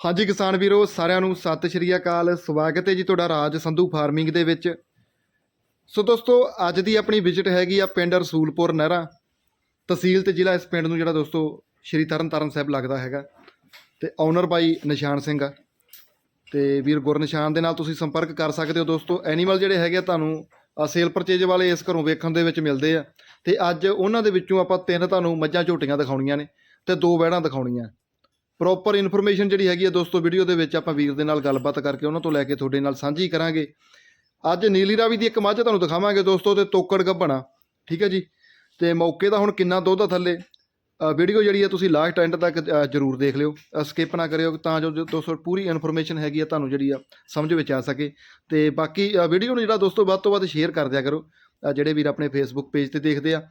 ਹਾਂਜੀ ਕਿਸਾਨ ਵੀਰੋ, ਸਾਰਿਆਂ ਨੂੰ ਸਤਿ ਸ਼੍ਰੀ ਅਕਾਲ। ਸਵਾਗਤ ਹੈ ਜੀ ਤੁਹਾਡਾ ਰਾਜ ਸੰਧੂ ਫਾਰਮਿੰਗ ਦੇ ਵਿੱਚ। ਸੋ ਦੋਸਤੋ, ਅੱਜ ਦੀ ਆਪਣੀ ਵਿਜ਼ਿਟ ਹੈਗੀ ਆ ਪਿੰਡ ਰਸੂਲਪੁਰ ਨਹਿਰਾ। ਤਹਿਸੀਲ ਤੇ ਜ਼ਿਲ੍ਹਾ ਇਸ ਪਿੰਡ ਨੂੰ ਜਿਹੜਾ ਦੋਸਤੋ, ਸ਼੍ਰੀ ਤਰਨਤਾਰਨ ਸਾਹਿਬ ਲੱਗਦਾ ਹੈਗਾ। ਤੇ ਓਨਰ ਬਾਈ ਨਿਸ਼ਾਨ ਸਿੰਘ ਆ। ਤੇ ਵੀਰ ਗੁਰਨਿਸ਼ਾਨ ਦੇ ਨਾਲ ਤੁਸੀਂ ਸੰਪਰਕ ਕਰ ਸਕਦੇ ਹੋ ਦੋਸਤੋ। ਐਨੀਮਲ ਜਿਹੜੇ ਹੈਗੇ ਆ ਤੁਹਾਨੂੰ ਸੇਲ ਪਰਚੇਜ ਵਾਲੇ ਇਸ ਘਰੋਂ ਵੇਖਣ ਦੇ ਵਿੱਚ ਮਿਲਦੇ ਆ। ਤੇ ਅੱਜ ਉਹਨਾਂ ਦੇ ਵਿੱਚੋਂ ਆਪਾਂ ਤਿੰਨ ਤੁਹਾਨੂੰ ਮੱਝਾਂ ਝੋਟੀਆਂ ਦਿਖਾਉਣੀਆਂ ਨੇ ਤੇ ਦੋ ਵਹਿੜਾਂ ਦਿਖਾਉਣੀਆਂ। ਪ੍ਰੋਪਰ ਇਨਫੋਰਮੇਸ਼ਨ ਜਿਹੜੀ ਹੈਗੀ ਆ ਦੋਸਤੋ ਵੀਡੀਓ ਦੇ ਵਿੱਚ ਆਪਾਂ ਵੀਰ ਦੇ ਨਾਲ ਗੱਲਬਾਤ ਕਰਕੇ ਉਹਨਾਂ ਤੋਂ ਲੈ ਕੇ ਤੁਹਾਡੇ ਨਾਲ ਸਾਂਝੀ ਕਰਾਂਗੇ। ਅੱਜ ਨੀਲੀ ਰਾਵੀ ਦੀ ਇੱਕ ਮੱਝ ਤੁਹਾਨੂੰ ਦਿਖਾਵਾਂਗੇ ਦੋਸਤੋ ਤੇ ਤੋਕੜ ਗੱਭਣਾ ਠੀਕ ਹੈ ਜੀ? ਤੇ ਮੌਕੇ ਦਾ ਹੁਣ ਕਿੰਨਾ ਦੁੱਧ ਆ ਥੱਲੇ। ਵੀਡੀਓ ਜਿਹੜੀ ਹੈ ਤੁਸੀਂ ਲਾਸਟ ਐਂਡ ਤੱਕ ਜ਼ਰੂਰ ਦੇਖ ਲਿਓ। ਸਕਿਪ ਨਾ ਕਰਿਓ, ਤਾਂ ਜੋ ਜੋ ਦੋਸਤੋ, ਪੂਰੀ ਇਨਫੋਰਮੇਸ਼ਨ ਹੈਗੀ ਆ ਤੁਹਾਨੂੰ ਜਿਹੜੀ ਆ ਸਮਝ ਵਿੱਚ ਆ ਸਕੇ। ਤੇ ਬਾਕੀ ਵੀਡੀਓ ਨੂੰ ਜਿਹੜਾ ਦੋਸਤੋ, ਵੱਧ ਤੋਂ ਵੱਧ ਸ਼ੇਅਰ ਕਰ ਦਿਆ ਕਰੋ। ਜਿਹੜੇ ਵੀਰ ਆਪਣੇ ਫੇਸਬੁੱਕ ਪੇਜ ਤੇ ਦੇਖਦੇ ਆ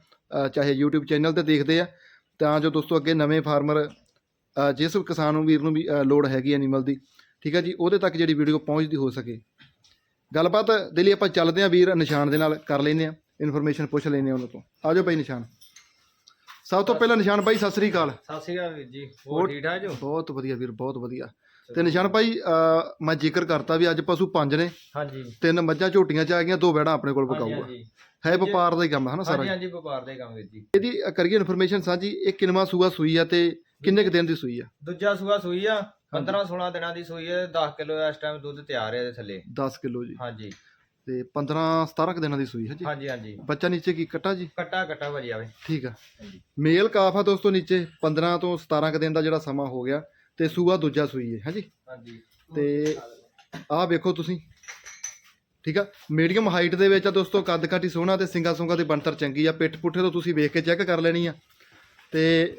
ਚਾਹੇ YouTube ਚੈਨਲ ਤੇ ਦੇਖਦੇ ਆ, ਤਾਂ ਜੋ ਦੋਸਤੋ ਅੱਗੇ ਨਵੇਂ ਫਾਰਮਰ ਜਿਸ ਕਿਸਾਨ ਨੂੰ ਵੀਰ ਨੂੰ ਵੀ ਲੋੜ ਹੈਗੀ ਐਨੀਮਲ ਦੀ ਠੀਕ ਹੈ ਜੀ ਉਹਦੇ ਤੱਕ ਜਿਹੜੀ ਵੀਡੀਓ ਪਹੁੰਚਦੀ ਹੋ ਸਕੇ। ਗੱਲਬਾਤ ਦੇ ਲਈ ਆਪਾਂ ਚੱਲਦੇ ਹਾਂ ਵੀਰ ਨਿਸ਼ਾਨ ਦੇ ਨਾਲ ਕਰ ਲੈਂਦੇ ਹਾਂ ਇਨਫੋਰਮੇਸ਼ਨ ਪੁੱਛ ਹਾਂ ਉਹਨਾਂ ਤੋਂ। ਆ ਜਾਓ ਬਾਈ ਨਿਸ਼ਾਨ। ਸਭ ਤੋਂ ਪਹਿਲਾਂ ਨਿਸ਼ਾਨ ਬਾਈ ਸਤਿ ਸ੍ਰੀ ਅਕਾਲ। ਸਤਿ ਸ਼੍ਰੀ ਅਕਾਲ ਵੀਰ ਜੀ ਹੋਰ ਠੀਕ ਠਾਕ ਜੋ? ਬਹੁਤ ਵਧੀਆ ਵੀਰ ਬਹੁਤ ਵਧੀਆ। ਤੇ ਨਿਸ਼ਾਨ ਭਾਈ ਮੈਂ ਜ਼ਿਕਰ ਕਰਤਾ ਵੀ ਅੱਜ ਪਸ਼ੂ ਪੰਜ ਨੇ। ਹਾਂਜੀ। ਤਿੰਨ ਮੱਝਾਂ ਝੋਟੀਆਂ ਚ ਆ ਗਈਆਂ ਦੋ ਵੈੜਾਂ ਆਪਣੇ ਕੋਲ ਪਕਾਊਗਾ। ਹੈ ਵਪਾਰ ਦਾ ਹੀ ਕੰਮ ਹੈ ਨਾ ਸਾਰਾ। ਹਾਂਜੀ ਹਾਂਜੀ ਵਪਾਰ ਦੇ ਕੰਮ ਵੀਰ ਜੀ। ਇਹਦੀ ਕਰੀਏ ਇਨਫੋਰਮੇਸ਼ਨ ਸਾਂਝੀ ਇਹ ਕਿੰਨਵਾਂ ਸੂਆ ਸੂਈ ਆ ਤੇ ਕਿੰਨੇ ਕੁ ਦਿਨ ਦੀ ਸੂਈ ਆ? ਦੂਜਾ ਸੂਆ ਸੂਈ ਆ 15 16 ਦਿਨਾਂ ਦੀ ਸੂਈ ਹੈ 10 ਕਿਲੋ ਇਸ ਟਾਈਮ ਦੁੱਧ ਤਿਆਰ ਹੈ ਇਹਦੇ ਥੱਲੇ। 10 ਕਿਲੋ ਜੀ। ਹਾਂਜੀ। ਤੇ 15 17 ਕੁ ਦਿਨਾਂ ਦੀ ਸੂਈ ਹੈ ਜੀ? ਹਾਂਜੀ ਹਾਂਜੀ। ਬੱਚਾ ਨੀਚੇ ਕੀ ਕੱਟਾ ਜੀ? ਕੱਟਾ ਕੱਟਾ ਭਾਜੀ ਆਵੇ। ਠੀਕ ਆ। ਮੇਲ ਕਾਫ ਆ ਦੋਸਤੋ ਨੀਚੇ 15 ਤੋਂ 17 ਕੁ ਦਿਨ ਦਾ ਜਿਹੜਾ ਸਮਾਂ ਹੋ ਗਿਆ ਤੇ ਸੂਆ ਦੂਜਾ ਸੂਈ ਹੈ ਹਾਂਜੀ। ਹਾਂਜੀ। ਤੇ ਆਹ ਵੇਖੋ ਤੁਸੀਂ। ਠੀਕ ਆ। ਮੀਡੀਅਮ ਹਾਈਟ ਦੇ ਵਿੱਚ ਆ ਦੋਸਤੋ ਕੱਦ ਕਾਠੀ ਸੋਹਣਾ ਤੇ ਸਿੰਗਾ ਸੁੰਗਾ ਦੀ ਬਣਤਰ ਚੰਗੀ ਆ। ਪਿੱਠ ਪੁੱਠੇ ਤੋਂ ਤੁਸੀਂ ਵੇਖ ਕੇ ਚੈੱਕ ਕਰ ਲੈਣੀ ਆ। ਤੇ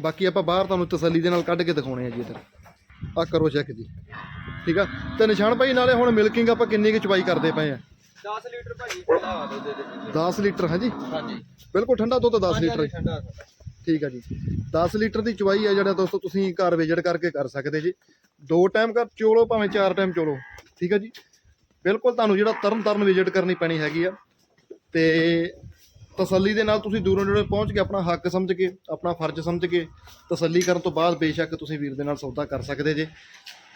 ਬਾਕੀ ਆਪਾਂ ਬਾਹਰ ਤੁਹਾਨੂੰ ਤਸੱਲੀ ਦੇ ਨਾਲ ਕੱਢ ਕੇ ਦਿਖਾਉਣੇ ਆ ਜੀ ਇਧਰ। ਆ ਕਰੋ ਚੈੱਕ ਜੀ। ਠੀਕ ਆ? ਤੇ ਨਿਸ਼ਾਨ ਭਾਈ ਨਾਲੇ ਹੁਣ ਮਿਲਕਿੰਗ ਆਪਾਂ ਕਿੰਨੀ ਕੁ ਚਵਾਈ ਕਰਦੇ ਪਏ ਆ? 10 ਲੀਟਰ ਭਾਜੀ ਠੰਡਾ ਦੁੱਧ ਦੇ ਦੇ 10 ਲੀਟਰ ਹਾਂਜੀ? ਹਾਂਜੀ। ਬਿਲਕੁਲ ਠੰਡਾ ਦੁੱਧ 10 ਹਾਂਜੀ, ਲੀਟਰ। ਠੰਡਾ ਠੀਕ ਆ ਜੀ। 10 ਲੀਟਰ ਦੀ ਚਵਾਈ ਆ ਜਿਹੜਾ ਦੋਸਤੋ ਤੁਸੀਂ ਘਰ ਵਿਜਿਟ ਕਰਕੇ ਕਰ ਸਕਦੇ ਜੀ। ਦੋ ਟਾਈਮ ਕਰ ਚੋਲੋ ਭਾਵੇਂ ਚਾਰ ਟਾਈਮ ਚੋਲੋ। ਠੀਕ ਆ ਜੀ? ਬਿਲਕੁਲ ਤੁਹਾਨੂੰ ਜਿਹੜਾ ਤਰਨ ਤਰਨ ਵਿਜਿਟ ਕਰਨੀ ਪੈਣੀ ਹੈਗੀ ਆ। ਤੇ ਤਸੱਲੀ ਦੇ ਨਾਲ ਤੁਸੀਂ ਦੂਰੋਂ ਨੇੜੇ ਪਹੁੰਚ ਕੇ ਆਪਣਾ ਹੱਕ ਸਮਝ ਕੇ ਆਪਣਾ ਫਰਜ਼ ਸਮਝ ਕੇ ਤਸੱਲੀ ਕਰਨ ਤੋਂ ਬਾਅਦ ਬੇਸ਼ੱਕ ਤੁਸੀਂ ਵੀਰ ਦੇ ਨਾਲ ਸੌਦਾ ਕਰ ਸਕਦੇ ਜੇ।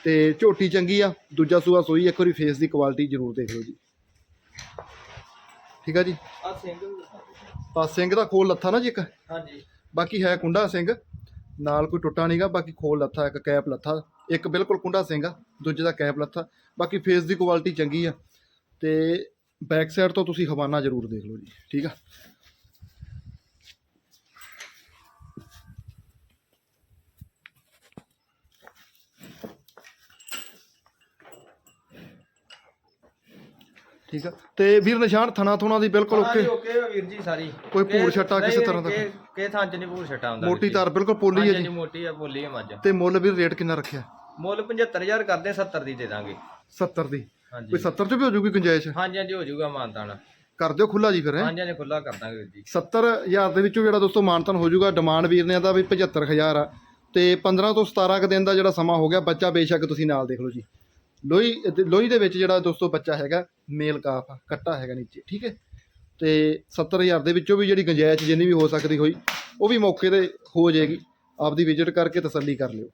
ਤੇ ਝੋਟੀ ਚੰਗੀ ਆ ਦੂਜਾ ਸੂਆ ਸੋਈ ਇੱਕ ਵਾਰੀ ਫੇਸ ਦੀ ਕੁਆਲਿਟੀ ਜ਼ਰੂਰ ਦੇਖ ਲਓ ਜੀ। ਠੀਕ ਆ ਜੀ? ਆ ਸਿੰਘ। ਆ ਦਾ ਖੋਲ ਲੱਥਾ ਨਾ ਜੀ ਇੱਕ? ਹਾਂਜੀ। ਬਾਕੀ ਹੈ ਕੁੰਡਾ ਸਿੰਘ ਨਾਲ ਕੋਈ ਟੁੱਟਾ ਨਹੀਂਗਾ ਬਾਕੀ ਖੋਲ ਲੱਥਾ ਇੱਕ ਕੈਪ ਲੱਥਾ ਇੱਕ ਬਿਲਕੁਲ ਕੁੰਡਾ ਸਿੰਘ ਆ ਦੂਜੇ ਦਾ ਕੈਪ ਲੱਥਾ ਬਾਕੀ ਫੇਸ ਦੀ ਕੁਆਲਿਟੀ ਚੰਗੀ ਆ। ਤੇ ਬੈਕ ਸਾਈਡ ਤੋਂ ਤੁਸੀਂ ਹਵਾਨਾ ਜ਼ਰੂਰ ਦੇਖ ਲਓ ਜੀ ਠੀਕ ਆ? ਠੀਕ ਆ? ਤੇ ਵੀਰ ਨਿਸ਼ਾਨ ਥਣਾ ਥੁਣਾ ਦੀ ਬਿਲਕੁਲ ਓਕੇ? ਓਕੇ ਵੀਰ ਜੀ ਸਾਰੀ। ਕੋਈ ਭੂਰ ਛੱਟਾ ਕਿਸੇ ਤਰ੍ਹਾਂ ਦਾ? ਕਿਸੇ ਥਾਂ ਚ ਨਹੀਂ ਭੂਰ ਛੱਟਾ ਹੁੰਦਾ ਮੋਟੀ। ਤਾਰ ਬਿਲਕੁਲ ਪੋਲੀ ਹੈ ਜੀ। ਮੋਟੀ ਆ ਬੋਲੀ ਹੈ ਮੱਝ। ਤੇ ਮੁੱਲ ਵੀ ਰੇਟ ਕਿੰਨਾ ਰੱਖਿਆ? ਮੁੱਲ 75000 ਕਰਦੇ 70 ਦੀ ਦੇ ਦਾਂਗੇ। 70 ਦੀ। ਹਾਂਜੀ। ਕੋਈ 70 ਚ ਵੀ ਹੋ ਜੂਗੀ ਗੁੰਜਾਇਸ਼? ਹਾਂਜੀ ਹਾਂਜੀ ਹੋ ਜਾਊਗਾ ਮਾਨਤਾਨ। ਕਰ ਦਿਓ ਖੁੱਲਾ ਜੀ ਫਿਰ ਹੈਂ। ਹਾਂਜੀ ਹਾਂਜੀ ਖੁੱਲਾ ਕਰ ਦਾਂਗੇ ਵੀਰ ਜੀ। 70000 ਦੇ ਵਿੱਚੋਂ ਜਿਹੜਾ ਦੋਸਤੋ ਮਾਨਤਨ ਹੋ ਜਾਊਗਾ ਡਿਮਾਂਡ ਵੀਰ ਨੇ ਦਾ ਵੀ 75000 ਆ। ਤੇ 15 ਤੋਂ 17 ਕੁ ਦਿਨ ਦਾ ਜਿਹੜਾ ਸਮਾਂ ਹੋ ਗਿਆ ਬੱਚਾ ਬੇਸ਼ੱਕ ਤੁਸੀਂ ਨਾਲ ਦੇਖ ਲਓ ਜੀ। ਲੋਹੀ ਲੋਹੀ ਦੇ ਵਿੱਚ ਜਿਹੜਾ ਦੋਸਤੋ ਬੱਚਾ ਹੈਗਾ ਮੇਲ ਕਾਫ ਆ ਕੱਟਾ ਹੈਗਾ ਨੀਚੇ ਠੀਕ ਹੈ? ਤੇ 70000 ਦੇ ਵਿੱਚੋਂ ਵੀ ਜਿਹੜੀ ਗੁੰਜਾਇਸ਼ ਜਿੰਨੀ ਵੀ ਹੋ ਸਕਦੀ ਹੋਈ ਉਹ ਵੀ ਮੌਕੇ ਤੇ ਹੋ ਜਾਏਗੀ। ਆਪਦੀ ਵਿਜ਼ਿਟ ਕਰਕੇ ਤਸੱਲੀ ਕਰ ਲਿਓ।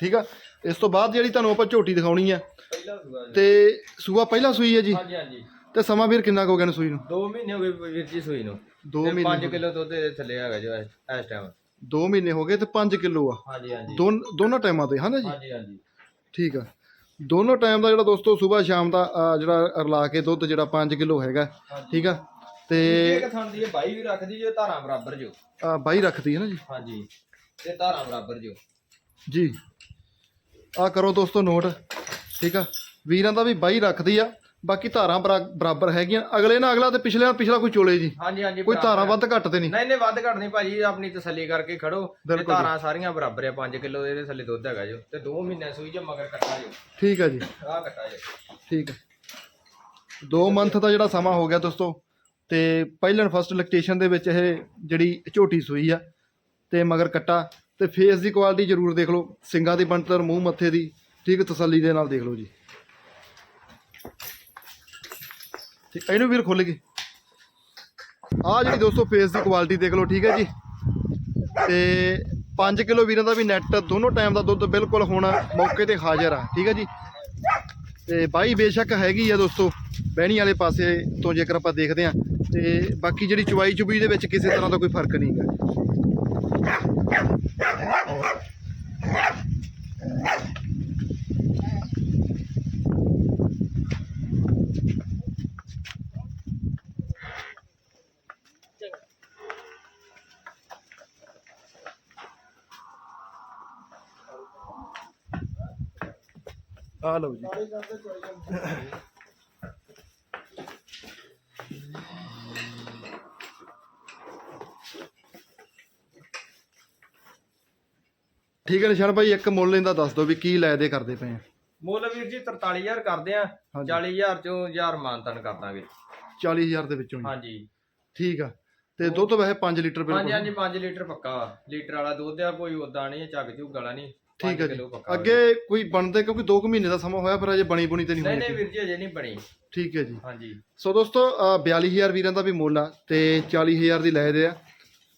ਠੀਕ ਆ? ਇਸ ਤੋਂ ਬਾਅਦ ਜਿਹੜੀ ਤੁਹਾਨੂੰ ਆਪਾਂ ਝੋਟੀ ਦਿਖਾਉਣੀ ਆ ਪਹਿਲਾ ਸੂਆ ਜੀ ਤੇ ਸੂਆ ਪਹਿਲਾ ਸੂਈ ਹੈ ਜੀ? ਹਾਂਜੀ ਹਾਂਜੀ। ਤੇ ਸਮਾਂ ਵੀਰ ਕਿੰਨਾ ਕੁ ਹੋ ਗਿਆ ਨੂੰ ਸੂਈ ਨੂੰ? 2 ਮਹੀਨੇ ਹੋ ਗਏ ਵੀਰ ਜੀ ਸੂਈ ਨੂੰ। 2 5 ਮਹੀਨੇ ਕਿਲੋ ਦੁੱਧ ਦੇ ਥੱਲੇ ਹੈਗਾ ਜੋ ਇਸ ਟਾਈਮ 2 ਮਹੀਨੇ ਹੋ ਗਏ ਤੇ 5 ਕਿਲੋ ਆ। ਹਾਂਜੀ ਹਾਂਜੀ। ਦੋਨ ਦੋਨੋਂ ਟਾਈਮਾਂ ਤੇ ਹਨਾ ਜੀ? ਹਾਂਜੀ ਹਾਂਜੀ। ਠੀਕ ਆ। ਦੋਨੋਂ ਟਾਈਮ ਦਾ ਜਿਹੜਾ ਦੋਸਤੋ ਸਵੇਰ ਸ਼ਾਮ ਦਾ ਜਿਹੜਾ ਰਲਾ ਕੇ ਦੁੱਧ ਜਿਹੜਾ 5 ਕਿਲੋ ਹੈਗਾ ਠੀਕ ਆ? ਤੇ ਇੱਕ ਥਾਂ ਦੀ ਇਹ ਬਾਈ ਵੀ ਰੱਖਦੀ ਜੋ ਧਾਰਾਂ ਬਰਾਬਰ ਜੋ। ਅ, ਬਾਈ ਰੱਖਦੀ ਹੈ ਨਾ ਜੀ? ਹਾਂਜੀ। ਤੇ ਧਾਰਾਂ ਬਰਾਬਰ ਜੋ। ਜੀ। ਆ ਕਰੋ ਦੋਸਤੋ ਨੋਟ ਠੀਕ ਆ? ਵੀਰਾਂ ਦਾ ਵੀ ਬਾਈ ਰੱਖਦੀ ਆ ਬਾਕੀ ਧਾਰਾਂ ਬਰਾ- ਬਰਾਬਰ ਹੈਗੀਆਂ। ਅਗਲੇ ਨਾਲ ਅਗਲਾ ਤੇ ਪਿਛਲੇ ਨਾਲ ਪਿਛਲਾ ਕੋਈ ਚੋਲੇ ਜੀ। ਹਾਂਜੀ ਹਾਂਜੀ ਕੋਈ ਧਾਰਾਂ ਆ। ਵੱਧ ਘੱਟ ਤੇ ਨਹੀਂ। ਨਹੀਂ ਨਹੀਂ ਵੱਧ ਘੱਟ ਨਹੀਂ ਭਾਜੀ ਆਪਣੀ ਤਸੱਲੀ ਕਰਕੇ ਖੜੋ। ਤੇ ਬਿਲਕੁਲ ਜੀ। ਧਾਰਾਂ ਸਾਰੀਆਂ ਬਰਾਬਰ ਆ 5 ਕਿਲੋ ਇਹਦੇ ਥੱਲੇ ਦੁੱਧ ਹੈਗਾ ਜੋ। ਤੇ 2 ਮਹੀਨੇ ਸੂਈ ਜੋ ਮਗਰ ਕੱਟਾ ਜੋ। ਠੀਕ ਆ ਜੀ। ਆਹ ਕੱਟਾ ਜੋ। ਠੀਕ ਹੈ 2 ਮੰਥ ਦਾ ਜਿਹੜਾ ਸਮਾਂ ਹੋ ਗਿਆ ਦੋਸਤੋ ਤੇ ਪਹਿਲਨ ਫਸਟ ਲੈਕਟੇਸ਼ਨ ਦੇ ਵਿੱਚ ਇਹ ਜਿਹੜੀ ਝੋਟੀ ਸੂਈ ਆ ਤੇ ਮਗਰ ਕੱਟਾ। ਤੇ ਫੇਸ ਦੀ ਕੁਆਲਿਟੀ ਜ਼ਰੂਰ ਦੇਖ ਲਓ, ਸਿੰਗਾਂ ਦੀ ਬਣਤਰ, ਮੂੰਹ ਮੱਥੇ ਦੀ, ਠੀਕ ਤਸੱਲੀ ਦੇ ਨਾਲ ਦੇਖ ਲਓ ਜੀ। ਤੇ ਇਹਨੂੰ ਵੀਰ ਖੁੱਲ ਗਈ। ਆ ਜਿਹੜੀ ਦੋਸਤੋ ਫੇਸ ਦੀ ਕੁਆਲਿਟੀ ਦੇਖ ਲਓ, ਠੀਕ ਹੈ ਜੀ। ਤੇ 5 ਕਿਲੋ ਵੀਰਾਂ ਦਾ ਵੀ ਨੈਟ, ਦੋਨੋਂ ਟਾਈਮ ਦਾ ਦੁੱਧ ਬਿਲਕੁਲ ਹੋਣਾ ਮੌਕੇ ਤੇ ਹਾਜ਼ਰ ਆ, ਠੀਕ ਹੈ ਜੀ। ਤੇ ਬਾਈ ਬੇਸ਼ੱਕ ਹੈਗੀ ਆ ਦੋਸਤੋ, ਬਹਿਣੀ ਵਾਲੇ ਪਾਸੇ ਤੋਂ ਜੇਕਰ ਆਪਾਂ ਦੇਖਦੇ ਆ ਤੇ ਬਾਕੀ ਜਿਹੜੀ ਚੁਬਾਈ ਚੁਬਈ ਦੇ ਵਿੱਚ ਕਿਸੇ ਤਰ੍ਹਾਂ ਦਾ ਕੋਈ ਫ਼ਰਕ ਨਹੀਂ ਹੈਗਾ। ਆ ਲਓ ਜੀ। ਠੀਕ ਹੈ ਨਿਸ਼ਾਨ ਭਾਈ ਇੱਕ ਮੁੱਲ ਇਹਦਾ ਦੱਸ ਦਿਓ ਵੀ ਕੀ ਲੈ ਦੇ ਕਰਦੇ ਪਏ ਆ। ਮੁੱਲ ਵੀਰ ਜੀ 43000 ਕਰਦੇ ਆ ਹਾਂਜੀ। 40000 ਚੋਂ 1000 ਮਾਨਤਨ ਕਰ ਦਾਂਗੇ 40000 ਦੇ ਵਿੱਚੋਂ ਹੀ ਹਾਂਜੀ। ਠੀਕ ਆ। ਤੇ ਦੁੱਧ ਵੈਸੇ 5 ਲੀਟਰ ਹਾਂਜੀ ਬਿਲਕੁਲ ਹਾਂਜੀ 5 ਲੀਟਰ ਪੱਕਾ ਵਾ। ਲੀਟਰ ਵਾਲਾ ਦੁੱਧ ਆ ਕੋਈ ਉਦਾਂ ਨਹੀਂ ਝੱਗ ਝੁੱਗ ਵਾਲਾ ਨਹੀਂ। ਠੀਕ ਹੈ ਜੀ। ਅੱਗੇ ਕੋਈ ਬਣਦੇ ਕਿਉਂਕਿ 2 ਮਹੀਨੇ ਦਾ ਸਮਾਂ ਹੋਇਆ ਪਰ ਅਜੇ ਬਣੀ ਬੁਣੀ ਤੇ ਨਹੀਂ ਨਹੀਂ ਹੋਈ ਨਹੀਂ ਵੀਰ ਜੀ ਅਜੇ ਨਹੀਂ ਬਣੀ। ਠੀਕ ਹੈ ਜੀ। ਹਾਂਜੀ। ਸੋ ਦੋਸਤੋ ਅ, 42000 ਵੀਰਾਂ ਦਾ ਵੀ ਮੁੱਲ ਆ ਤੇ 40000 ਦੀ ਲੈ ਦੇ ਆ।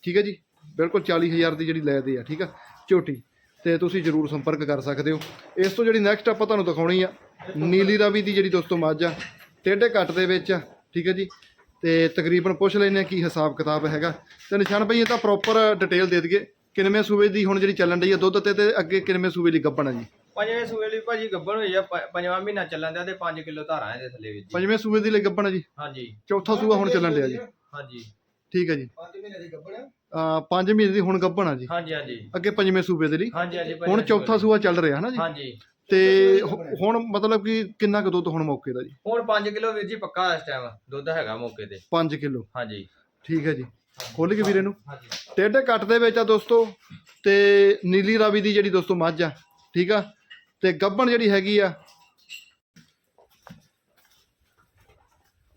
ਠੀਕ ਹੈ ਜੀ? ਬਿਲਕੁਲ 40000 ਦੀ ਜਿਹੜੀ ਲੈ ਦੇ ਆ ਠੀਕ ਆ? ਝੋਟੀ। ਤੇ ਤੁਸੀਂ ਜਰੂਰ ਸੰਪਰਕ ਕਰ ਸਕਦੇ ਹੋ। ਇਸ ਤੋਂ ਜਿਹੜੀ ਨੈਕਸਟ ਆਪਾਂ ਤੁਹਾਨੂੰ ਦਿਖਾਉਣੀ ਆ ਨੀਲੀ ਰਾਵੀ ਦੀ ਜਿਹੜੀ ਦੋਸਤੋ ਮੱਝ ਆ ਟੇਢੇ ਕੱਟ ਦੇ ਵਿੱਚ ਆ ਠੀਕ ਹੈ ਜੀ? ਤੇ ਤਕਰੀਬਨ ਪੁੱਛ ਲੈਨੇ ਆ ਕੀ ਹਿਸਾਬ ਕਿਤਾਬ ਹੈਗਾ। ਤੇ ਨਿਸ਼ਾਨ ਭਾਈ ਇਹ ਤਾਂ ਪ੍ਰੋਪਰ ਡਿਟੇਲ ਦੇ ਦਈਏ। ਕਿੰਨਵੇਂ ਸੂਬੇ ਦੀ ਹੁਣ ਜਿਹੜੀ ਚੱਲਣ ਡਈ ਆ ਦੁੱਧ ਤੇ ਤੇ ਅੱਗੇ ਕਿੰਨਵੇਂ ਸੂਬੇ ਦੀ ਗੱਭਣ ਜੀ? ਪੰਜਵੇਂ ਸੂਏ ਲਈ ਭਾਜੀ ਗੱਬਣ ਹੋਈ ਆ ਪ- ਪੰਜਵਾਂ ਮਹੀਨਾ ਚੱਲਣ ਦਿਆ ਤੇ 5 ਕਿਲੋ ਧਾਰਾਂ ਇਹਦੇ ਥੱਲੇ ਜੀ ਪੰਜਵੇਂ ਸੂਬੇ ਦੀ ਲਈ ਗੱਭਣ ਜੀ? ਹਾਂਜੀ। ਚੌਥਾ ਸੂਬਾ ਹੁਣ ਚੱਲਣ ਡਿਆ ਜੀ। ਹਾਂਜੀ। ਠੀਕ ਹੈ ਜੀ। 5 ਮਹੀਨੇ ਦੀ ਗੱਬਣ ਆ? 5 ਮਹੀਨੇ ਦੀ ਹੁਣ ਗੱਭਣ ਆ ਜੀ। ਹਾਂਜੀ ਹਾਂਜੀ। ਅੱਗੇ ਪੰਜਵੇਂ ਸੂਬੇ ਦੇ ਲਈ। ਹਾਂਜੀ ਹਾਂਜੀ ਹੁਣ ਪੰਜਵੇਂ ਚੌਥਾ ਸੂਆ ਚੱਲ ਰਿਹਾ ਹੈ ਨਾ ਜੀ? ਹਾਂਜੀ। ਤੇ ਹੁ- ਹੁਣ ਮਤਲਬ ਕਿ ਕਿੰਨਾ ਕੁ ਦੁੱਧ ਹੁਣ ਮੌਕੇ ਦਾ ਜੀ? ਹੁਣ 5 ਕਿਲੋ ਵੀਰ ਜੀ ਪੱਕਾ ਇਸ ਟਾਈਮ ਦੁੱਧ ਹੈਗਾ ਮੌਕੇ ਤੇ। 5 ਕਿਲੋ। ਹਾਂਜੀ। ਠੀਕ ਹੈ ਜੀ। ਖੋਲ ਕੇ ਵੀਰੇ ਨੂੰ। ਟੇਢੇ ਕੱਟ ਦੇ ਵਿੱਚ ਆ ਦੋਸਤੋ ਤੇ ਨੀਲੀ ਰਾਵੀ ਦੀ ਜਿਹੜੀ ਦੋਸਤੋ ਮੱਝ ਆ ਠੀਕ ਆ? ਤੇ ਗੱਭਣ ਜਿਹੜੀ ਹੈਗੀ ਆ।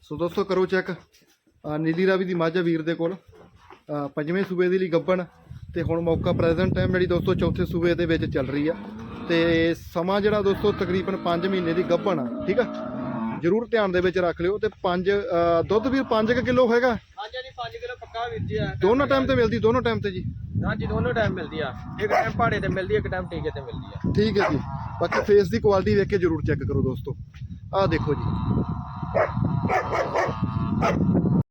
ਸੋ ਦੋਸਤੋ ਕਰੋ ਚੈੱਕ। ਨੀਲੀ ਰਾਵੀ ਦੀ ਮੱਝ ਆ ਵੀਰ ਦੇ ਕੋਲ। ਪੰਜਵੇਂ ਸੂਬੇ ਦੇ ਲਈ ਗੱਭਣ ਤੇ ਹੁਣ ਮੌਕਾ ਪ੍ਰੈਜ਼ੈਂਟ ਟਾਈਮ ਜਿਹੜੀ ਦੋਸਤੋ ਚੌਥੇ ਸੂਬੇ ਦੇ ਵਿੱਚ ਚੱਲ ਰਹੀ ਆ। ਤੇ ਸਮਾਂ ਜਿਹੜਾ ਦੋਸਤੋ ਤਕਰੀਬਨ 5 ਮਹੀਨੇ ਦੀ ਗੱਭਣ ਆ ਠੀਕ ਆ? ਜਰੂਰ ਧਿਆਨ ਦੇ ਵਿੱਚ ਰੱਖ ਲਿਓ ਤੇ 5 ਦੁੱਧ ਵੀਰ 5 ਕਿਲੋ ਹੈਗਾ ਹਾਂਜੀ ਹਾਂਜੀ 5 ਕਿਲੋ ਪੱਕਾ ਵੀਰ ਜੀ ਆ ਦੋਨੋਂ ਟਾਈਮ ਤੇ ਮਿਲਦੀ ਦੋਨੋਂ ਟਾਈਮ ਤੇ ਜੀ? ਹਾਂਜੀ ਦੋਨੋਂ ਟਾਈਮ ਮਿਲਦੀ ਆ। ਇੱਕ ਟਾਈਮ ਪਹਾੜੇ ਤੇ ਮਿਲਦੀ ਆ ਇੱਕ ਟਾਈਮ ਟੀਕੇ ਤੇ ਮਿਲਦੀ ਆ। ਠੀਕ ਹੈ ਜੀ। ਬਾਕੀ ਫੇਸ ਦੀ ਕੁਆਲਿਟੀ ਵੇਖ ਕੇ ਜਰੂਰ ਚੈੱਕ ਕਰੋ ਦੋਸਤੋ। ਆਹ ਦੇਖੋ ਜੀ।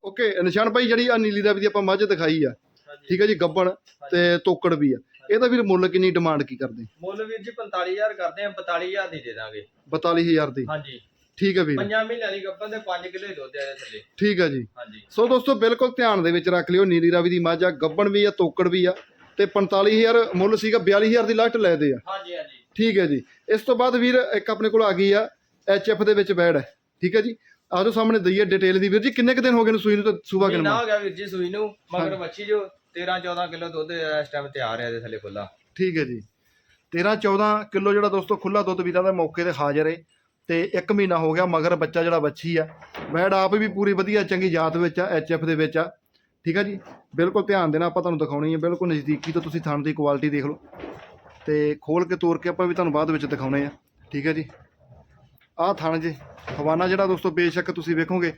ਓਕੇ ਨਿਸ਼ਾਨ ਭਾਈ ਜਿਹੜੀ ਆ ਨੀਲੀ ਦੀ ਆਪਾਂ ਮੱਝ ਦਿਖਾਈ ਆ। ਠੀਕ ਹੈ ਜੀ ਗੱਬਣ ਤੇ ਤੋਕੜ ਵੀ ਆ। ਇਹਦਾ ਵੀਰ ਮੁੱਲ ਕਿੰਨੀ ਡਿਮਾਂਡ ਕੀ ਕਰਦੇ? ਮੁੱਲ ਵੀਰ ਜੀ 45000 ਕਰਦੇ ਆ 42000 ਦੀ ਦੇ ਦਾਂਗੇ। 42000 ਦੀ। ਹਾਂਜੀ। ਠੀਕ ਹੈ ਵੀਰ। ਪੰਜਾਂ ਮਹੀਨਿਆਂ ਦੀ ਗੱਪਨ ਦੇ 5 ਕਿਲੋ ਹੀ ਦੁੱਧ ਆ ਇਹਦੇ ਥੱਲੇ। ਠੀਕ ਹੈ ਜੀ। ਹਾਂਜੀ। ਸੋ ਦੋਸਤੋ ਬਿਲਕੁਲ ਧਿਆਨ ਦੇ ਵਿੱਚ ਰੱਖ ਲਿਓ ਨੀਲੀ ਰਾਵੀ ਦੀ ਮੱਝ ਆ ਗੱਬਣ ਵੀ ਆ ਤੋਕੜ ਵੀ ਆ ਤੇ 45000 ਮੁੱਲ ਸੀਗਾ 42000 ਦੀ ਲਾਸਟ ਲੈ ਦੇ ਆ। ਹਾਂਜੀ ਹਾਂਜੀ। ਠੀਕ ਹੈ ਜੀ। ਇਸ ਤੋਂ ਬਾਅਦ ਵੀਰ ਇੱਕ ਆਪਣੇ ਕੋਲ ਆ ਗਈ ਆ ਐਫ ਦੇ ਵਿੱਚ ਬੈੜ। ਹੈ ਠੀਕ ਹੈ ਜੀ। ਆਜੋ ਸਾਹਮਣੇ ਦਈਏ ਡਿਟੇਲ ਦੀ। ਵੀਰ ਜੀ ਕਿੰਨੇ ਕੁ ਦਿਨ ਹੋ ਗਏ ਨੇ ਸੂਈ ਨੂੰ ਤੇ ਸੂਬਾ ਮਹੀਨਾ ਕਿੰਨਾ ਹੋ ਗਿਆ ਵੀਰ ਜੀ ਸੂਈ ਨੂੰ ਮਗਰ ਬੱਚੀ ਜੋ 13 14 ਕਿਲੋ ਦੁੱਧ ਇਸ ਟਾਈਮ ਤਿਆਰ ਹੈ ਇਹਦੇ ਥੱਲੇ ਖੁੱਲਾ ਠੀਕ ਹੈ ਜੀ। 13 14 ਕਿਲੋ ਜਿਹੜਾ ਦੋਸਤੋ ਖੁੱਲਾ ਦੁੱਧ ਵੀਰਾਂ ਦਾ ਮੌਕੇ ਤੇ ਹਾਜ਼ਰ ਹੈ ਤੇ 1 ਮਹੀਨਾ ਹੋ ਗਿਆ ਮਗਰ ਬੱਚਾ ਜਿਹੜਾ ਬੱਚੀ ਆ ਬੈੜ ਆਪ ਵੀ ਪੂਰੀ ਵਧੀਆ ਚੰਗੀ ਜਾਤ ਵਿੱਚ ਆ ਐਫ ਦੇ ਵਿੱਚ ਆ। ਠੀਕ ਆ ਜੀ? ਬਿਲਕੁਲ ਧਿਆਨ ਦੇਣਾ ਆਪਾਂ ਤੁਹਾਨੂੰ ਦਿਖਾਉਣੀ ਹੈ ਬਿਲਕੁਲ ਨਜ਼ਦੀਕੀ ਤੋਂ ਤੁਸੀਂ ਥਣ ਦੀ ਕੁਆਲਿਟੀ ਦੇਖ ਲਓ। ਤੇ ਖੋਲ ਕੇ ਤੋੜ ਕੇ ਆਪਾਂ ਵੀ ਤੁਹਾਨੂੰ ਬਾਅਦ ਵਿੱਚ ਦਿਖਾਉਣੇ ਆ। ਠੀਕ ਹੈ ਜੀ? ਆਹ ਥਣ ਜੇ, ਹਵਾਨਾ ਜਿਹੜਾ ਦੋਸਤੋ ਬੇਸ਼ੱਕ ਤੁਸੀਂ ਵੇਖੋਗੇ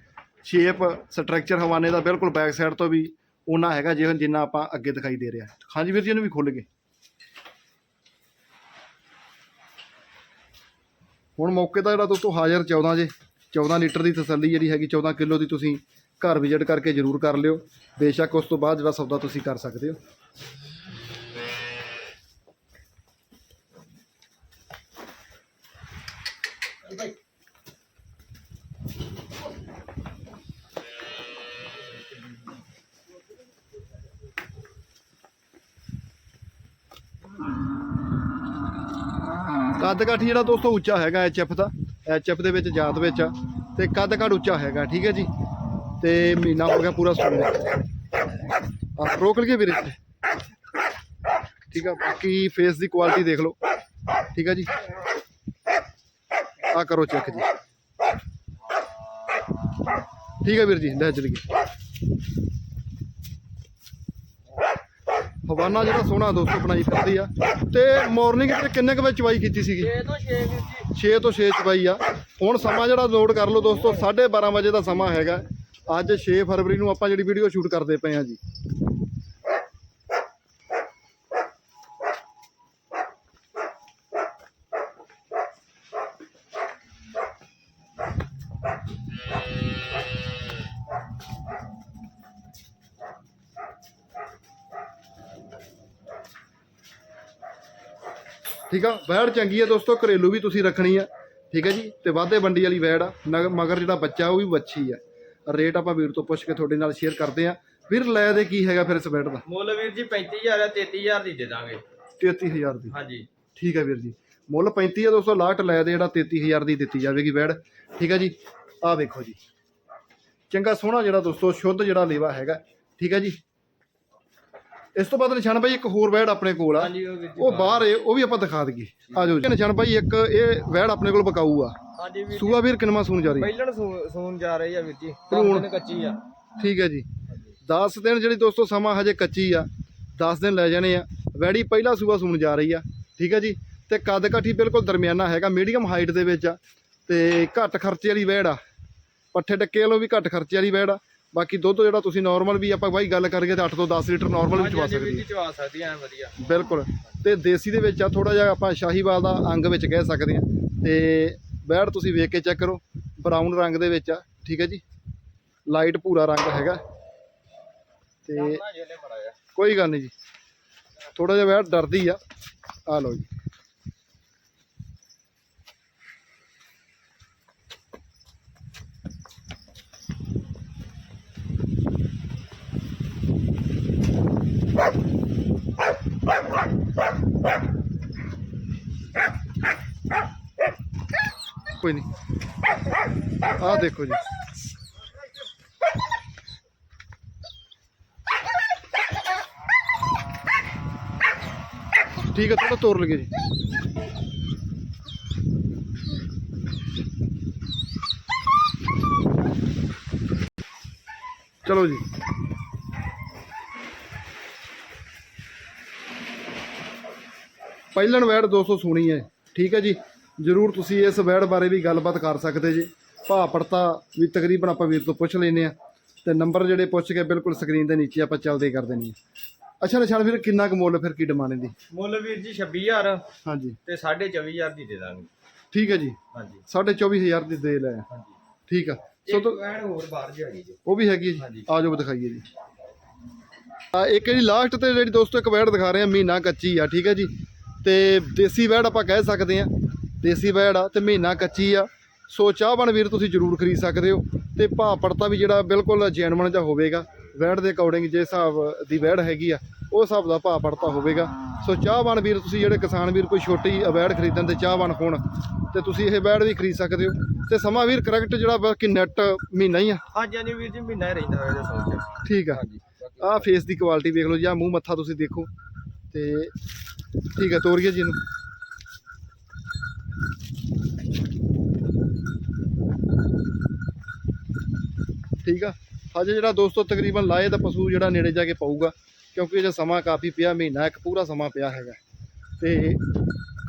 ਸ਼ੇਪ ਸਟਰਕਚਰ ਹਵਾਨੇ ਦਾ ਬਿਲਕੁਲ ਬੈਕ ਸਾਈਡ ਤੋਂ ਵੀ ਉਹਨਾਂ ਹੈਗਾ ਜਿਹ ਜਿੰਨਾ ਆਪਾਂ ਅੱਗੇ ਦਿਖਾਈ ਦੇ ਰਿਹਾ। ਹਾਂਜੀ ਵੀਰ ਜੀ, ਇਹਨੂੰ ਵੀ ਖੁੱਲ ਗਏ ਹੁਣ ਮੌਕੇ ਦਾ ਜਿਹੜਾ ਦੋਸਤੋ ਹਾਜ਼ਰ 14 ਜੇ 14 ਲੀਟਰ ਦੀ ਤਸੱਲੀ ਜਿਹੜੀ ਹੈਗੀ 14 ਕਿਲੋ ਦੀ ਤੁਸੀਂ ਘਰ ਵਿਜ਼ਿਟ ਕਰਕੇ ਜ਼ਰੂਰ ਕਰ ਲਿਓ। ਬੇਸ਼ੱਕ ਉਸ ਤੋਂ ਬਾਅਦ ਜਿਹੜਾ ਸੌਦਾ ਤੁਸੀਂ ਕਰ ਸਕਦੇ ਹੋ। ਕੱਦ ਕਾਠ ਜਿਹੜਾ ਦੋਸਤੋ ਉੱਚਾ ਹੈਗਾ ਐਚਐਫ ਦਾ, ਐਚਐਫ ਦੇ ਵਿੱਚ ਜਾਤ ਵਿੱਚ ਆ, ਤੇ ਕੱਦ ਕਾਠ ਉੱਚਾ ਹੈਗਾ, ਠੀਕ ਹੈ ਜੀ? ਤੇ ਮਹੀਨਾ ਹੋ ਗਿਆ ਪੂਰਾ ਸੁਣ ਆ ਰੋਕ ਲਈਏ ਵੀਰੇ ਠੀਕ ਆ, ਬਾਕੀ ਫੇਸ ਦੀ ਕੁਆਲਿਟੀ ਦੇਖ ਲਓ। ਠੀਕ ਆ ਜੀ? ਆ ਕਰੋ ਚੈੱਕ ਜੀ। ਠੀਕ ਹੈ ਵੀਰ ਜੀ, ਲੈ ਚਲੀਏ। ਹਵਾਨਾ ਜਿਹੜਾ ਸੋਹਣਾ ਦੋਸਤੋ ਬਣਾਈ ਫਿਰਦੀ ਆ। ਤੇ ਮਾਰਨਿੰਗ ਤੇ ਕਿੰਨੇ ਕੁ ਵਜੇ ਚਵਾਈ ਕੀਤੀ ਸੀਗੀ? 6 ਤੋਂ 6 ਵੀਰ ਜੀ। 6 ਤੋਂ 6 ਚਵਾਈ ਆ। ਹੁਣ ਸਮਾਂ ਜਿਹੜਾ ਨੋਟ ਕਰ ਲਓ ਦੋਸਤੋ 12:30 ਵਜੇ ਦਾ ਸਮਾਂ ਹੈਗਾ। ਅੱਜ 6 ਫਰਵਰੀ ਨੂੰ ਆਪਾਂ ਜਿਹੜੀ ਵੀਡੀਓ ਸ਼ੂਟ ਕਰਦੇ ਪਏ ਹਾਂ ਜੀ। ਠੀਕ ਆ? ਵੈੜ ਚੰਗੀ ਆ ਦੋਸਤੋ ਘਰੇਲੂ ਵੀ ਤੁਸੀਂ ਰੱਖਣੀ ਆ। ਠੀਕ ਹੈ ਜੀ? ਤੇ ਵਾਧੇ ਬੰਡੀ ਵਾਲੀ ਵੈੜ ਆ। ਮਗਰ ਜਿਹੜਾ ਬੱਚਾ ਉਹ ਵੀ ਵੱਛੀ ਆ। ਰੇਟ ਆਪਾਂ ਵੀਰ ਤੋਂ ਪੁੱਛ ਕੇ ਤੁਹਾਡੇ ਨਾਲ ਸ਼ੇਅਰ ਕਰਦੇ ਆ। ਵੀਰ ਲੈ ਦੇ ਕੀ ਹੈਗਾ ਫਿਰ ਇਸ ਵੈੜ ਦਾ? ਮੁੱਲ ਵੀਰ ਜੀ 35000 ਆ 33000 ਦੀ ਦੇ ਦਾਂਗੇ। 33000 ਦੀ। ਹਾਂਜੀ। ਠੀਕ ਹੈ ਵੀਰ ਜੀ। ਮੁੱਲ 35 ਆ ਦੋਸਤੋ ਲਾਟ ਲੈ ਦੇ ਜਿਹੜਾ 33000 ਦੀ ਦਿੱਤੀ ਜਾਵੇਗੀ ਵੈੜ। ਠੀਕ ਹੈ ਜੀ? ਆਹ ਵੇਖੋ ਜੀ। ਚੰਗਾ ਸੋਹਣਾ ਜਿਹੜਾ ਦੋਸਤੋ ਸ਼ੁੱਧ ਜਿਹੜਾ ਲੇਵਾ ਹੈਗਾ। ਠੀਕ ਹੈ ਜੀ? ਇਸ ਤੋਂ ਬਾਅਦ ਨਿਸ਼ਾਨ ਭਾਈ ਇੱਕ ਹੋਰ ਵੈੜ ਆਪਣੇ ਕੋਲ ਆ। ਹਾਂਜੀ ਉਹ ਬਾਹਰ ਏ ਉਹ ਵੀ ਆਪਾਂ ਦਿਖਾ ਦਈਏ। ਆ ਜਾਓ ਜੀ। ਨਿਸ਼ਾਨ ਭਾਈ ਇੱਕ ਇਹ ਵੈੜ ਆਪਣੇ ਕੋਲ ਬਕਾਊ ਆ ਹਾਂਜੀ ਵੀਰ ਸੂਆ ਵੀਰ ਕਿਨਮਾ ਸੂਣ ਜਾ ਰਹੀ? ਪਹਿਲਣ ਸੂ- ਸੂਣ ਜਾ ਰਹੀ ਆ ਵੀਰ ਜੀ। ਭਰੂਣ। ਹੁਣ ਕੱਚੀ ਆ। ਠੀਕ ਹੈ ਜੀ। 10 ਦਿਨ ਜਿਹੜੀ ਦੋਸਤੋ ਸਮਾਂ ਹਜੇ ਕੱਚੀ ਆ। 10 ਦਿਨ ਲੈ ਜਾਣੇ ਆ। ਵੈੜੀ ਪਹਿਲਾ ਸੂਆ ਸੂਣ ਜਾ ਰਹੀ ਆ। ਠੀਕ ਹੈ ਜੀ। ਤੇ ਕੱਦ ਕਾਠੀ ਬਿਲਕੁਲ ਦਰਮਿਆਨਾ ਹੈਗਾ। ਮੀਡੀਅਮ ਹਾਈਟ ਦੇ ਵਿੱਚ ਆ। ਤੇ ਘੱਟ ਖਰਚੇ ਵਾਲੀ ਵੈੜ ਆ। ਪੱਠੇ ਟੱਕੇ ਵਾਲੋ ਵੀ ਘੱਟ ਖਰਚੇ ਵਾਲੀ ਵੈੜ ਆ। ਬਾਕੀ ਦੁੱਧ ਜਿਹੜਾ ਤੁਸੀਂ ਨਾਰਮਲ ਵੀ ਆਪਾਂ ਬਾਈ ਗੱਲ ਕਰੀਏ ਤਾਂ 8 ਤੋਂ 10 ਲੀਟਰ ਨਾਰਮਲ ਵੀ ਚਵਾ ਸਕਦੇ ਜੀ ਚਵਾ ਸਕਦੀ ਆ ਐਂ ਵਧੀਆ। ਬਿਲਕੁਲ। ਤੇ ਦੇਸੀ ਦੇ ਵਿੱਚ ਆ ਥੋੜਾ ਜਿਹਾ ਆਪਾਂ ਸ਼ਾਹੀਵਾਲ ਦਾ ਅੰਗ ਵਿੱਚ ਕਹਿ ਸਕਦੇ ਆ ਤੇ ਬੈੜ ਤੁਸੀਂ ਵੇਖ ਕੇ ਚੈੱਕ ਕਰੋ ਬਰਾਊਨ ਰੰਗ ਦੇ ਵਿੱਚ ਆ ਠੀਕ ਹੈ ਜੀ? ਲਾਈਟ ਭੂਰਾ ਰੰਗ ਹੈਗਾ। ਤੇ ਕੋਈ ਗੱਲ ਨਹੀਂ ਜੀ। ਥੋੜਾ ਜਿਹਾ ਬੈੜ ਡਰਦੀ ਆ। ਆ ਲਓ ਜੀ। ਕੋਈ ਨਹੀਂ। ਆਹ ਦੇਖੋ ਜੀ। ਠੀਕ ਹੈ ਥੋੜਾ ਤੋੜ ਲਗੇ ਜੀ। ਚਲੋ ਜੀ। ਪਹਿਲਣ ਵੈੜ 200 ਸੁਣੀ ਹੈ। ਠੀਕ ਹੈ ਜੀ। ਜਰੂਰ ਤੁਸੀਂ ਇਸ ਵੈੜ ਬਾਰੇ ਵੀ ਗੱਲਬਾਤ ਕਰ ਸਕਦੇ ਜੀ। ਭਾਅ ਪੜਤਾ ਵੀ ਤਕਰੀਬਨ ਆਪਾਂ ਵੀਰ ਤੋਂ ਪੁੱਛ ਲੈਨੇ ਆ ਤੇ ਨੰਬਰ ਜਿਹੜੇ ਪੁੱਛ ਕੇ ਬਿਲਕੁਲ ਸਕਰੀਨ ਦੇ ਨੀਚੇ ਆਪਾਂ ਚੱਲਦੇ ਕਰ ਦੇਣੀ ਆ ਅੱਛਾ ਨਿਸ਼ਾਨ ਵੀਰ ਕਿੰਨਾ ਕੁ ਮੁੱਲ ਫਿਰ ਕੀ ਡਿਮਾਂਡ ਇਹਦੀ ਮੁੱਲ ਵੀਰ ਜੀ 26000 ਹਾਂਜੀ। ਤੇ 24500 ਦੀ ਦੇ ਦਾਂਗੇ। ਠੀਕ ਹੈ ਜੀ। ਹਾਂਜੀ। 24500 ਦੀ ਦੇ ਲੈ। ਹਾਂਜੀ। ਠੀਕ ਆ। ਸੋ ਤੋਂ ਵੈਣ ਹੋਰ ਬਾਹਰ ਜਾਣੀ ਜੀ। ਉਹ ਵੀ ਹੈਗੀ ਜੀ। ਆ ਜਾਓ ਦਿਖਾਈਏ ਜੀ। ਆ ਇੱਕ ਜਿਹੜੀ ਲਾਸਟ ਤੇ ਜਿਹੜੀ ਦੋਸਤੋ ਇੱਕ ਵੈੜ ਦਿਖਾ ਰਹੇ ਆ ਮਹੀਨਾ ਕੱਚੀ ਆ ਠੀਕ ਹੈ ਜੀ। ਤੇ ਦੇਸੀ ਵੈੜ ਆਪਾਂ ਕਹਿ ਸਕਦੇ ਆ ਦੇਸੀ ਵੈੜ ਆ ਤੇ ਮਹੀਨਾ ਕੱਚੀ ਆ। ਸੋ ਚਾਹਵਾਨ ਵੀਰ ਤੁਸੀਂ ਜ਼ਰੂਰ ਖਰੀਦ ਸਕਦੇ ਹੋ ਤੇ ਭਾਅ ਪੜਤਾ ਵੀ ਜਿਹੜਾ ਬਿਲਕੁਲ ਜੈਨੂਨ ਜਿਹਾ ਹੋਵੇਗਾ। ਵੈੜ ਦੇ ਅਕੋਰਡਿੰਗ ਜੇ ਹਿਸਾਬ ਦੀ ਵੈੜ ਹੈਗੀ ਆ ਉਹ ਹਿਸਾਬ ਦਾ ਭਾਅ ਪੜਤਾ ਹੋਵੇਗਾ। ਸੋ ਚਾਹਵਾਨ ਵੀਰ ਤੁਸੀਂ ਜਿਹੜੇ ਕਿਸਾਨ ਵੀਰ ਕੋਈ ਛੋਟੀ ਵੈੜ ਖਰੀਦਣ ਦੇ ਚਾਹਵਾਨ ਹੋਣ ਤੇ ਤੁਸੀਂ ਇਹ ਵੈੜ ਵੀ ਖਰੀਦ ਸਕਦੇ ਹੋ। ਤੇ ਸਮਾਂ ਵੀਰ ਕਰੈਕਟ ਜਿਹੜਾ ਬਾਕੀ ਨੈਟ ਮਹੀਨਾ ਹੀ ਆ? ਹਾਂਜੀ ਹਾਂਜੀ ਵੀਰ ਜੀ ਮਹੀਨਾ ਹੀ ਰਹਿੰਦਾ ਇਹਦੇ ਸੋਚ ਠੀਕ ਆ। ਹਾਂਜੀ। ਆਹ ਫੇਸ ਦੀ ਕੁਆਲਿਟੀ ਵੇਖ ਲਓ ਜੀ ਆਹ ਮੂੰਹ ਮੱਥਾ ਤੁਸੀਂ ਦੇਖੋ। ਤੇ ਠੀਕ ਆ ਤੋਰੀਏ ਜੀ ਇਹਨੂੰ। ਠੀਕ ਆ? ਹਜੇ ਜਿਹੜਾ ਦੋਸਤੋ ਤਕਰੀਬਨ ਲਾਏ ਦਾ ਪਸ਼ੂ ਜਿਹੜਾ ਨੇੜੇ ਜਾ ਕੇ ਪਾਊਗਾ ਕਿਉਂਕਿ ਜੇ ਸਮਾਂ ਕਾਫੀ ਪਿਆ ਮਹੀਨਾ ਇੱਕ ਪੂਰਾ ਸਮਾਂ ਪਿਆ ਹੈਗਾ। ਤੇ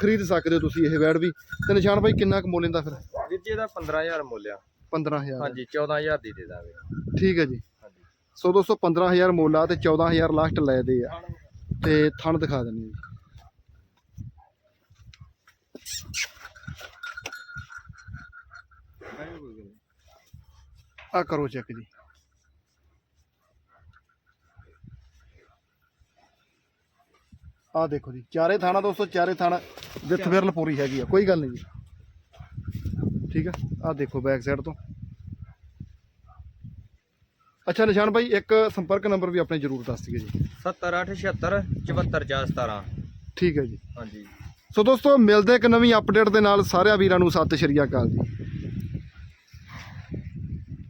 ਖਰੀਦ ਸਕਦੇ ਹੋ ਤੁਸੀਂ ਇਹ ਵੈੜ ਵੀ। ਤੇ ਨਿਸ਼ਾਨ ਭਾਈ ਕਿੰਨਾ ਕੁ ਮੁੱਲ ਇਹਦਾ ਫਿਰ? ਵੀਰ ਜੀ ਇਹਦਾ 15000 ਮੁੱਲ ਆ। 15000 ਹਾਂਜੀ 14000 ਦੀ ਦੇ ਦਾਂਗੇ। ਠੀਕ ਹੈ ਜੀ। ਹਾਂਜੀ। ਸੋ ਦੋਸਤੋ 15000 ਮੁੱਲ ਆ ਤੇ 14000 ਲਾਸਟ ਲੈ ਦੇ ਆ। ਤੇ ਥਣ ਦਿਖਾ ਦਿੰਦੇ ਜੀ। ਆ ਕਰੋ ਚੈੱਕ ਜੀ। ਆ ਦੇਖੋ ਜੀ ਚਾਰੇ ਥਾਣਾ ਦੋਸਤੋ ਚਾਰੇ ਥਾਣਾ ਜਿੱਥ ਵਿਰਲ ਪੂਰੀ ਹੈਗੀ ਆ ਕੋਈ ਗੱਲ ਨਹੀਂ ਜੀ। ਠੀਕ ਆ ਆ ਦੇਖੋ ਬੈਕ ਸਾਈਡ ਤੋਂ। ਅੱਛਾ ਨਿਸ਼ਾਨ ਭਾਈ ਇੱਕ ਸੰਪਰਕ ਨੰਬਰ ਵੀ ਆਪਣੇ ਜ਼ਰੂਰ ਦੱਸ ਦਿਓ ਜੀ। 70876 74417 ਠੀਕ ਹੈ ਜੀ। ਹਾਂਜੀ। ਸੋ ਦੋਸਤੋ ਮਿਲਦੇ ਇੱਕ ਨਵੀਂ ਅਪਡੇਟ ਦੇ ਨਾਲ ਸਾਰਿਆਂ ਵੀਰਾਂ ਨੂੰ ਸਤਿ ਸ਼੍ਰੀ ਅਕਾਲ ਜੀ।